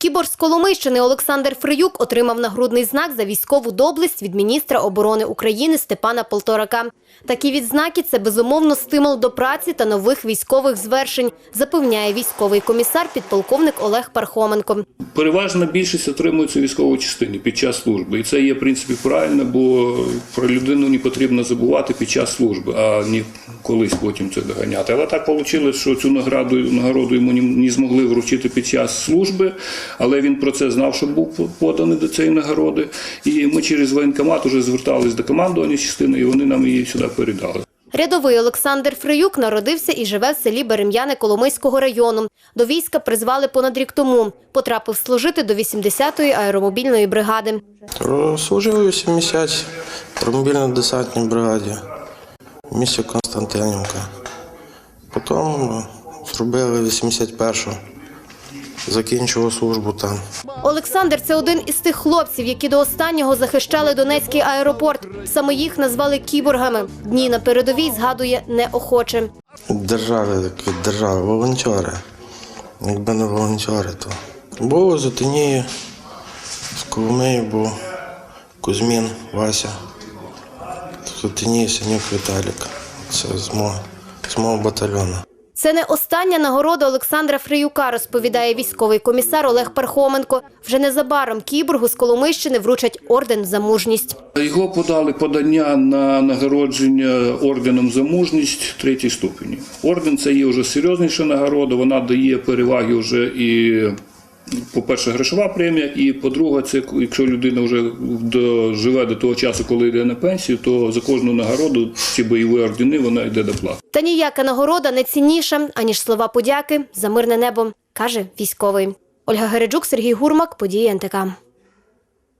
Кібор з Коломийщини Олександр Фриюк отримав нагрудний знак за військову доблесть від міністра оборони України Степана Полторака. Такі відзнаки це безумовно стимул до праці та нових військових звершень, запевняє військовий комісар підполковник Олег Пархоменко. Переважна більшість отримується у військовій під час служби. І це є в принципі правильно, бо про людину не потрібно забувати під час служби, а не колись потім це доганяти. Але так вийшло, що цю награду нагороду йому не змогли вручити під час служби, але він про це знав, що був поданий до цієї нагороди. І ми через воєнкомат вже звертались до командування частини, і вони нам її сюди передали. Рядовий Олександр Фриюк народився і живе в селі Берем'яне Коломийського району. До війська призвали понад рік тому. Потрапив служити до 80-ї аеромобільної бригади. Служив у 80 тромобільно-десантній бригаді в місті Константинівка. Потім зробили 81-шу, закінчив службу там. Олександр це один із тих хлопців, які до останнього захищали Донецький аеропорт. Саме їх назвали кіборгами. Дні на передовій згадує неохоче. Держави держави, волонтери. Якби не волонтери, то був у Зотині, в Коломиї був Кузьмін, Вася, в Зотині Синюк Віталік. Це з мого, з мого батальйону. Це не остання нагорода Олександра Фриюка, розповідає військовий комісар Олег Пархоменко. Вже незабаром кіборгу з Коломищини вручать орден за мужність. Його подали подання на нагородження орденом за мужність третій ступені. Орден це є вже серйозніша нагорода. Вона дає переваги вже і. По-перше, грошова премія, і по-друге, це якщо людина вже живе до того часу, коли йде на пенсію, то за кожну нагороду ці бойові ордени вона йде до. Та ніяка нагорода не цінніша, аніж слова подяки за мирне небо, каже військовий. Ольга Гереджук, Сергій Гурмак, події НТК.